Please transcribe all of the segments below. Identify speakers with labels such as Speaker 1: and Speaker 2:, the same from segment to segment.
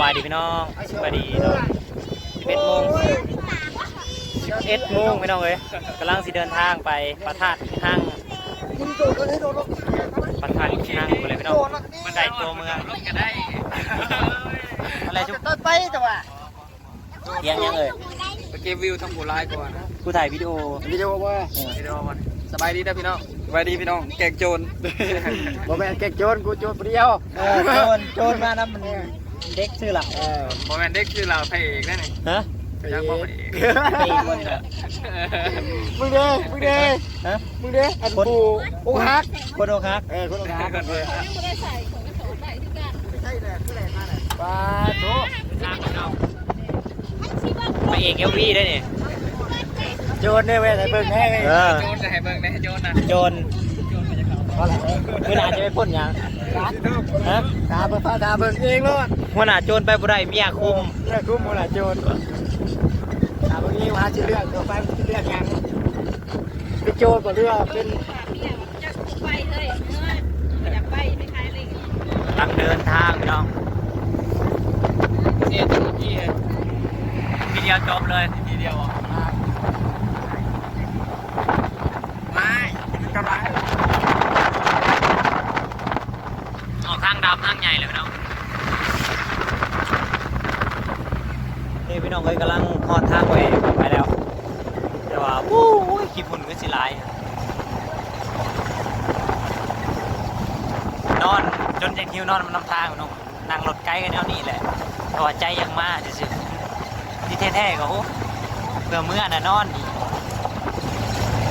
Speaker 1: บายดีพี่น้องสบายดีเนาะ11โมง11โมงพี่น้องเอ้ยกำลังสิเดินทางไปประทาดห้างประทาดห้างไปเลยพี่น้องมันไกลตัวเมืองอะไรจุ๊บ
Speaker 2: ต้นไปแต่ว่า
Speaker 1: เตียงยังเอ้ย
Speaker 3: ไปเก็บวิวทำหัวลายก่อน
Speaker 1: กูถ่ายวิดีโอ
Speaker 2: วิดีโอว่า
Speaker 3: วิดีโอมันสบายดีนะพี่น้องสบายดีพี่น้องแกงโจร
Speaker 2: บ่แม่นแกกโจรกูโจรผู้เดียว
Speaker 1: เออโจรโจรมานะมัน เด็กชื่อหลัก
Speaker 2: เออ
Speaker 3: โมเมนต์เด็กคือเราพระเอกได้ไหม
Speaker 1: ฮะ
Speaker 3: จักว่าพระเอก
Speaker 1: ไอ้คนน่ะ
Speaker 2: มึงเด้มึงเด้
Speaker 1: ฮะ
Speaker 2: มึงเด้อันปูอกหัก
Speaker 1: คนโอคัก
Speaker 2: เออคนอกหัก
Speaker 3: ก่อนเลย
Speaker 2: ปาโถ
Speaker 1: ไปเอกเอลวีได้เนี่ย
Speaker 2: โจรเนี่ยเว้ยใส่เบิ่งแน่เลย
Speaker 1: เออ
Speaker 3: โจรจะให้เบิ่งได้ให้โจรนะ
Speaker 1: โจร
Speaker 2: เพราะอะไร
Speaker 1: เวลาจะไปพ่นหยังฮะ
Speaker 2: ตาเบิ่งฟ้าตาเบิ่งเองโลด
Speaker 1: หัวหน้าโจรไปบ่ได้เมียคุม
Speaker 2: เลือกคุ้มหมดละโจรตาเบิ่งนี้ว่าสิเลือกตัวไปสิเลือกหยังเป็นโจรบ่เลือกเป็น
Speaker 4: ไปเลยอยากไปไม่ขายเลย
Speaker 1: กำลังเดินทางพี่น้อง
Speaker 3: เสียจังพี่
Speaker 1: ทีเดียวจบเลย
Speaker 3: ทีเดียวอะไม่กำลัง
Speaker 1: ออกทางดำทางใหญ่เลยพี่น้อง พี่น้องเอ้ยกำลังฮอดทางไปไปแล้ว แต่ว่าโอ้ยขี้ฝุ่นก็สิหลายนอนจนจะหิวนอนมันน้ำทางพี่น้องนั่งรถไกลกันแนวนี้แหละแต่ว่าใจยังมาซื่อๆที่แท้ๆก็โอ้เพื่อเมื่อน่ะนอนดี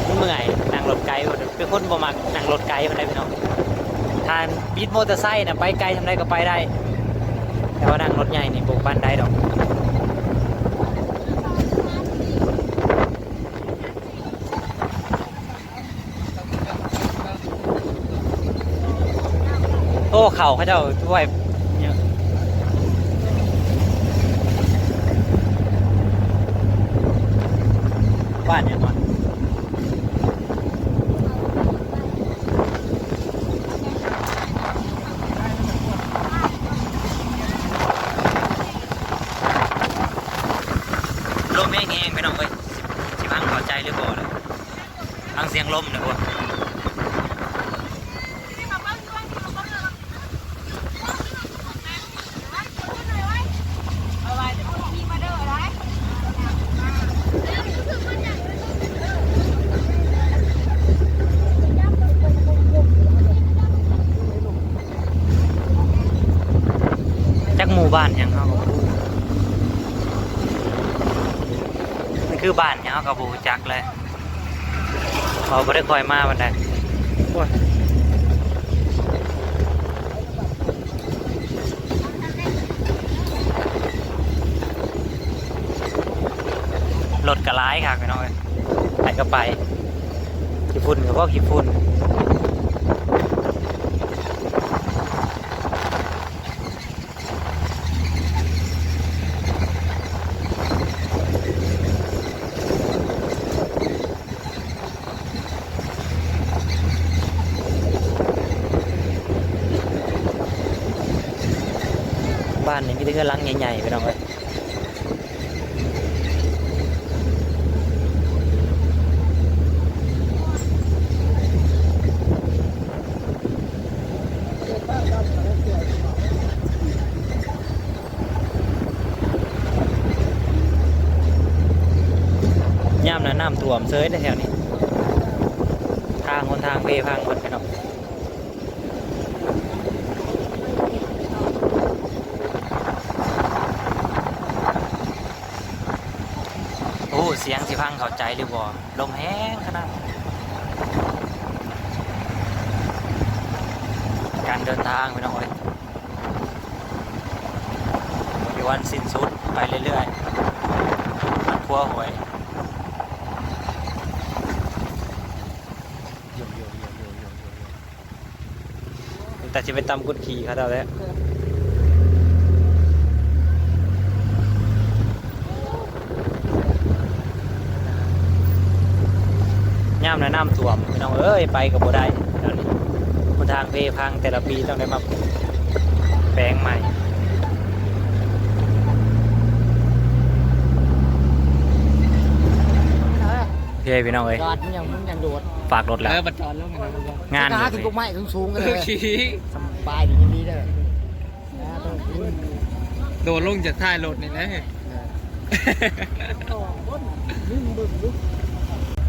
Speaker 1: มันเมื่อยนั่งรถไกลบ่ได้เป็นคนบ่มักนั่งรถไกลปานใดพี่น้องทานบีทมอเตอร์ไซค์นะไปไกลทำไรก็ไปได้ แต่ว่านั่งรถใหญ่นี่บุกบ้านได้ดอก เข่าเขาเจ้าช่วยเยอะบ้านเนี่ยมันลมแห้งๆไปน้องเอ้ยสิพังพอใจหรือบ่เลยฟังเสียงลมน่อยบ่
Speaker 4: เอาไว้เดี๋ยวพี่มาเด้อไร
Speaker 1: จักห มู่บ้านยังเฮาก็บ่รู้นี่คือบ้านยังเฮาก็บ่รู้จักเลยเขาบ่ได้คอยมาบันไดโอ้ยรถก็หลายคักพี่น้องเอ้ยไปก็ไปขี้ฝุ่นก็เพราขี้ฝุ่น บ้านนี่มีแต่เรือนหลังใหญ่ๆไปน้องเอ้ยย่ามนะน้ำท่วมเซยได้แถวนี้ ทางคนทางเพพังหมดไปเนาะ โอ้เสียงสิพังเข้าใจหรือบ่ลมแห้งขนาดการเดินทางไปน้องเอ้ยมีวันสิ้นสุดไปเรื่อยๆมันพัวหวยแต่จะไปตำกุดขี่เขาเดาแล้วำนะน้ำท่วมพี่น้องเอ้ยไปกับโบได้ตอนนี้คนทางเพพังแต่ละปีต้องได้มาแปลงใหม่เฮ้ยพี่น้องเอ้ย
Speaker 2: จอดมันยังมันยังโดด
Speaker 1: ฝากรถแล้ว
Speaker 3: เออบัดจอดแล้วงนนะ
Speaker 1: งาน
Speaker 2: หาถึ
Speaker 1: ง
Speaker 2: กุ้งไม้สูงกันเลยสบายอย่างนี้เลย
Speaker 3: โดดลงจากท้ายรถนี่นะ
Speaker 2: เฮ้ย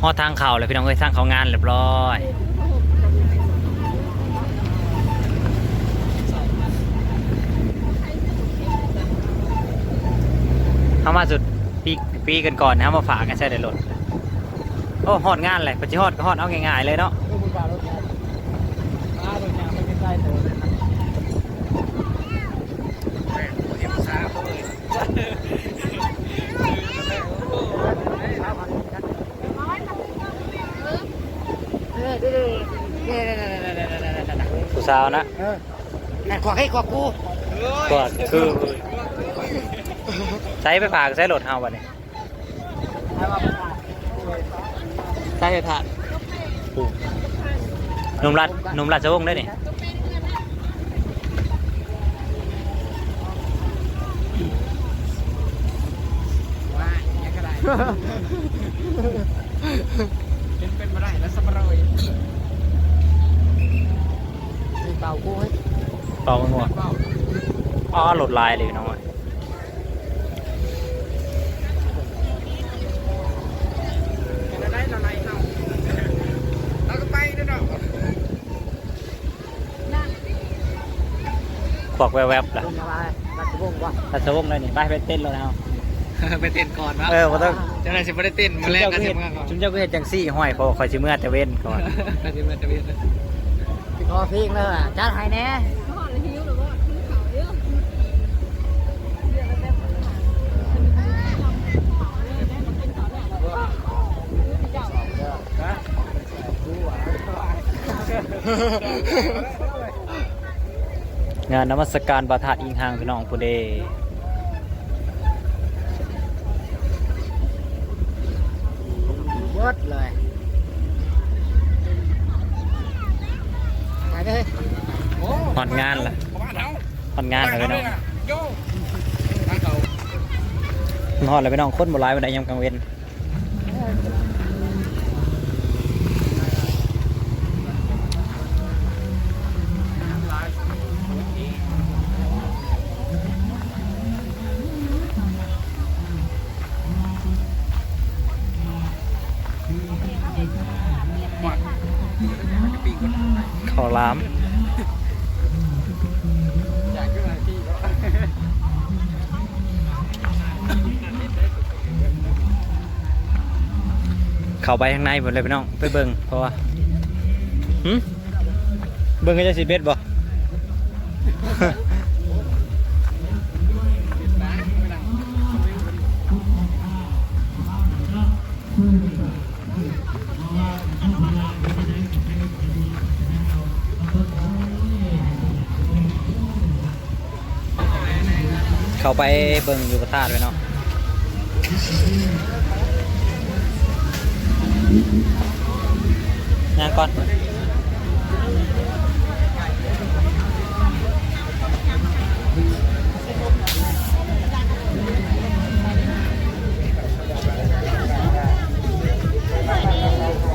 Speaker 2: หนิ่มบึ้มบึ้ม
Speaker 1: ฮอดทางเขาเลยพี่น้องเอ้ยทางเขางานเรียบร้อยเข้ามาสุดปีปีกันก่อนนะมาฝากกันใช่ได้รถโอ้ฮอดงานเลยปัจจุฮอดก็ฮอดเอาง่ายๆเลยเนาะ
Speaker 2: เออมึงกล้ารถไงกล้ารถไงไม่ใกล้ๆตัวเลยนะ
Speaker 3: เอ็มซ่าเขาเลย
Speaker 2: เออเด้อเด้อ
Speaker 1: ผู้สาวนะ
Speaker 2: เออแอนขวาให้ขวากู
Speaker 1: ก็คือใช้ไปฝากใช้รถเฮาบัดนี้
Speaker 2: ให้มาประกาศ
Speaker 3: ใช่ถ่าน
Speaker 1: หนุ่มรัดหนุ่มรัดจะวงได้นี่
Speaker 3: ว่าอย่างก็ได้เป็นเป็นมาได้แล้วสับปะรด
Speaker 2: มี เป่ากูให้
Speaker 1: เป่ามันหัว
Speaker 3: เปล่า
Speaker 1: อ๋อรถลายเลยพี่น้องเอ้ย
Speaker 3: จะได้เราไหนเอาเราก็ไปด้วยเนาะ
Speaker 1: ขวกแวบๆล่ะ
Speaker 2: ลงมาบัตรวงว่ะ
Speaker 1: รัดจะวงได้นี่ไปไปเต้นแล้วนะเฮา
Speaker 3: ไปเต้นก่อนวะ
Speaker 1: เออบ่ต้อง
Speaker 3: จะได้สิไม่ได้เต้นมาแรกก็สิเมื่อก่อน
Speaker 1: ชุมเจ้าก็เฮ็ดจังซี่ห้อยเพอคอยสิเมื่อแต่เว้นก่อน
Speaker 3: ก็สิเมื่อจะเวียน
Speaker 2: รอพีกเลยจัดให้แน่
Speaker 1: งานนมัสการประธานอิงหางพี่น้องผู้เด
Speaker 2: เผ่
Speaker 1: อนงานล่ะผ่อนงานเลยน้องนอนเลยไปน้องคนบ่ร้ายวันไหนยังกลางเว้น ข้าวหลาม
Speaker 3: อยากขึ้นมาที่ก็
Speaker 1: เข้าไปข้างในหมดเลยพี่น้องไปเบิ่งเพราะว่าหึเบิ่งก็จะสิเบ็ดบ่ ไปเบิ่งอยู่กับธาดไว้เนาะนางก่อน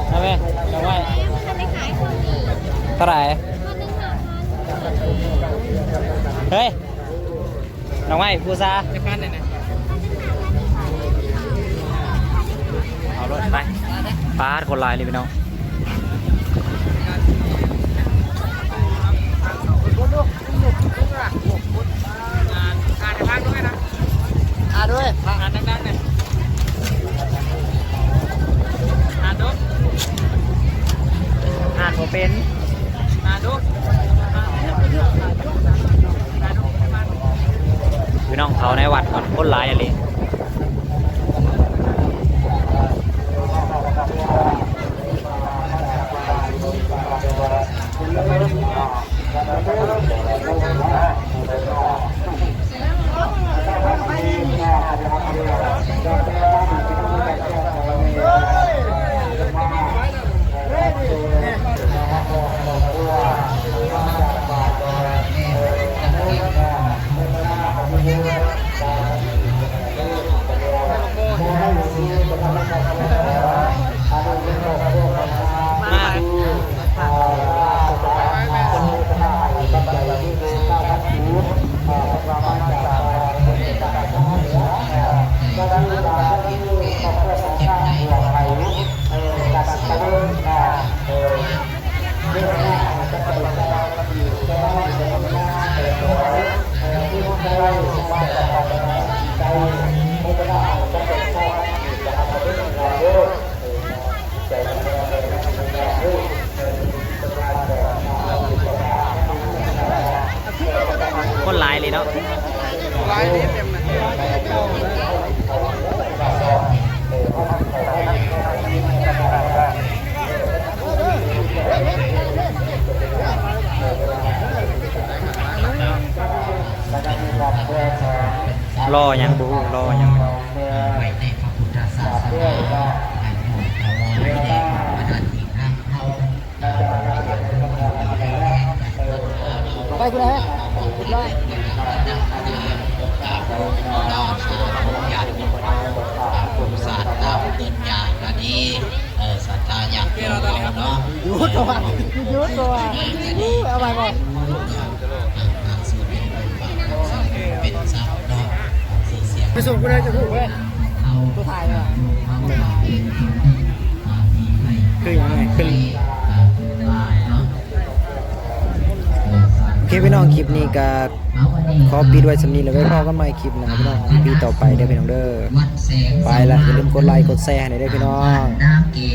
Speaker 1: เอาไห
Speaker 4: มจะไหว
Speaker 1: เท่าไหร่เฮ้ย น้องไม้บูซา
Speaker 3: จะพันไหนนะ
Speaker 1: เอารถไปปาดคนลายเลยพี่น้อง
Speaker 3: งานงานในภาคด้วยนะ
Speaker 2: อ่าด้วย
Speaker 3: งานดังๆเนี่ยงานดู
Speaker 1: อ่านโมเป็น
Speaker 3: งานดู
Speaker 1: พี่น้องเขาในวัดก่อนคนหลายอะไร
Speaker 3: เร
Speaker 1: อยังบูรอยัง
Speaker 5: ไว้ในพระพุทธศาสนาให้หมู่ถวายแด่พระนาทีนั่งเข้า
Speaker 2: ไปกูได้
Speaker 5: ยุ
Speaker 2: ดตัวยุดตัวเอาไปก่อนไปส่งกูได้จะถูกเว้ยตัวถ่ายเลย
Speaker 5: เอามีให้
Speaker 1: คือยังไงคือ
Speaker 5: เน
Speaker 1: โอเคพี่น้องคลิปนี้ก็ขอปิดไว้สำนีแล้วไว้พอกันใหม่คลิปหน้าพี่น้องปีต่อไปเด้อพี่น้องเด้อไปละอย่าลืมกดไลค์กดแชร์ให้หน่อยด้พี่น้อง
Speaker 5: น้ำเก๋